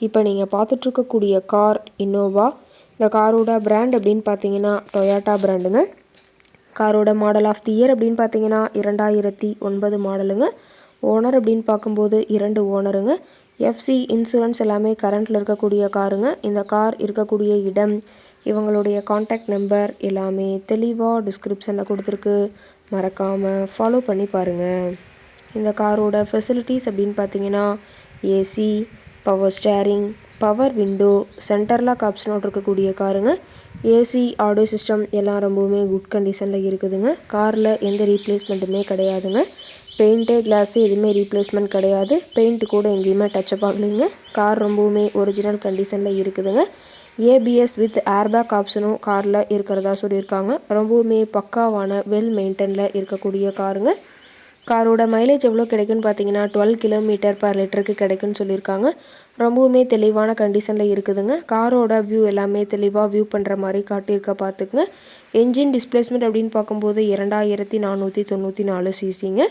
இப்போ நீங்கள் பார்த்துட்ருக்கக்கூடிய car Innova இந்த காரோட பிராண்ட் அப்படின்னு பார்த்தீங்கன்னா டொயாட்டா பிராண்டுங்க காரோட மாடல் ஆஃப் தி இயர் அப்படின்னு பார்த்தீங்கன்னா இரண்டாயிரத்தி ஒன்பது மாடலுங்க ஓனர் அப்படின்னு பார்க்கும்போது இரண்டு ஓனருங்க எஃப்சி இன்சூரன்ஸ் எல்லாமே கரண்ட்டில் இருக்கக்கூடிய காருங்க. இந்த கார் இருக்கக்கூடிய இடம் இவங்களுடைய காண்டாக்ட் நம்பர் எல்லாமே தெளிவாக டிஸ்கிரிப்ஷனில் கொடுத்துருக்கு. மறக்காமல் ஃபாலோ பண்ணி பாருங்கள் இந்த காரோட ஃபெசிலிட்டிஸ் அப்படின்னு பார்த்தீங்கன்னா AC power steering power window centre lock ஆப்ஷனோடு இருக்கக்கூடிய காருங்க ஏசி ஆடியோ சிஸ்டம் எல்லாம் ரொம்பவுமே குட் கண்டிஷனில் இருக்குதுங்க. காரில் எந்த ரீப்ளேஸ்மெண்ட்டுமே கிடையாதுங்க. பெயிண்ட்டு கிளாஸு எதுவுமே ரீப்ளேஸ்மெண்ட் கிடையாது. பெயிண்ட் கூட எங்கேயுமே டச்சப் ஆகலைங்க. கார் ரொம்பவுமே ஒரிஜினல் கண்டிஷனில் இருக்குதுங்க. ஏபிஎஸ் வித் ஏர்பேக் ஆப்ஷனும் காரில் இருக்கிறதா சொல்லியிருக்காங்க. ரொம்பவுமே பக்காவான வெல் மெயின்டெனில் இருக்கக்கூடிய காருங்க காரோட மைலேஜ் எவ்வளோ கிடைக்குன்னு பார்த்தீங்கன்னா டுவெல் கிலோமீட்டர் பர் லிட்டருக்கு கிடைக்குன்னு சொல்லியிருக்காங்க. ரொம்பவுமே தெளிவான கண்டிஷனில் இருக்குதுங்க. காரோட வியூ எல்லாமே தெளிவாக வியூ பண்ணுற மாதிரி காட்டியிருக்க பார்த்துக்குங்க. என்ஜின் டிஸ்பிளேஸ்மெண்ட் அப்படின்னு பார்க்கும்போது இரண்டாயிரத்தி நானூற்றி தொண்ணூற்றி நாலு சிசிங்க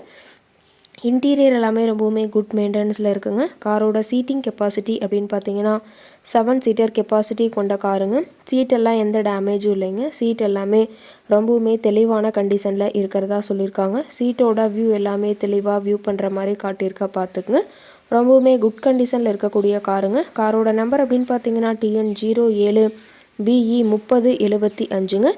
இன்டீரியர் எல்லாமே ரொம்பவுமே குட் மெயின்டெனன்ஸில் இருக்குங்க. காரோட சீட்டிங் கெப்பாசிட்டி அப்படின்னு பார்த்தீங்கன்னா செவன் சீட்டர் கெப்பாசிட்டி கொண்ட காருங்க சீட்டெல்லாம் எந்த டேமேஜும் இல்லைங்க. சீட் எல்லாமே ரொம்பவுமே தெளிவான கண்டிஷனில் இருக்கிறதா சொல்லியிருக்காங்க. சீட்டோட வியூ எல்லாமே தெளிவாக வியூ பண்ணுற மாதிரி காட்டியிருக்க பார்த்துக்குங்க ரொம்பவுமே குட் கண்டிஷனில் இருக்கக்கூடிய காருங்க காரோட நம்பர் அப்படின்னு பார்த்தீங்கன்னா டிஎன் ஜீரோ ஏழு பிஇ முப்பது எழுபத்தி அஞ்சுங்க.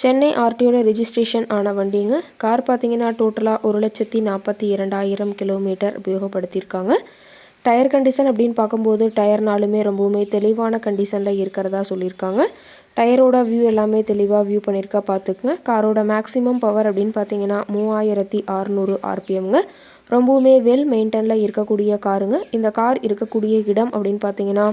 சென்னை ஆர்டிஓட ரிஜிஸ்ட்ரேஷன் ஆன வண்டிங்க. கார் பார்த்தீங்கன்னா டோட்டலாக ஒரு லட்சத்தி நாற்பத்தி இரண்டாயிரம் கிலோமீட்டர் உபயோகப்படுத்தியிருக்காங்க. டயர் கண்டிஷன் அப்படின்னு பார்க்கும்போது டயர்னாலுமே ரொம்பவுமே தெளிவான கண்டிஷனில் இருக்கிறதா சொல்லியிருக்காங்க. டயரோட வியூ எல்லாமே தெளிவாக வியூ பண்ணியிருக்கா பார்த்துக்குங்க. காரோட மேக்ஸிமம் பவர் அப்படின்னு பார்த்தீங்கன்னா மூவாயிரத்தி அறநூறு ஆர்பிஎம்ங்க ரொம்பவுமே வெல் மெயின்டெனில் இருக்கக்கூடிய காருங்க இந்த கார் இருக்கக்கூடிய இடம் அப்படின்னு பார்த்தீங்கன்னா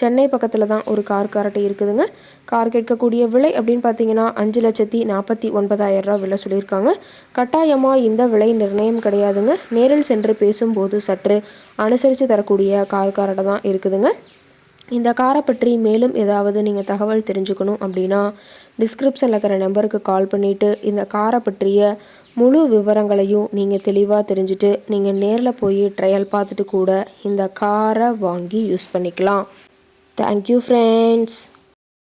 சென்னை பக்கத்தில் தான் ஒரு கார் கரட்டை இருக்குதுங்க. கார் கேட்கக்கூடிய விலை அப்படின்னு பார்த்தீங்கன்னா அஞ்சு லட்சத்தி நாற்பத்தி ஒன்பதாயிரம் ரூபா விலை சொல்லியிருக்காங்க. கட்டாயமாக இந்த விலை நிர்ணயம் கிடையாதுங்க. நேரில் சென்று பேசும்போது சற்று அனுசரித்து தரக்கூடிய கார் காரட்டை தான் இருக்குதுங்க. இந்த காரை பற்றி மேலும் ஏதாவது நீங்கள் தகவல் தெரிஞ்சுக்கணும் அப்படின்னா டிஸ்கிரிப்ஷனில் இருக்கிற நம்பருக்கு கால் பண்ணிவிட்டு இந்த காரை பற்றிய முழு விவரங்களையும் நீங்கள் தெளிவாக தெரிஞ்சுட்டு நீங்கள் நேரில் போய் ட்ரையல் பார்த்துட்டு கூட இந்த காரை வாங்கி யூஸ் பண்ணிக்கலாம். Thank you friends.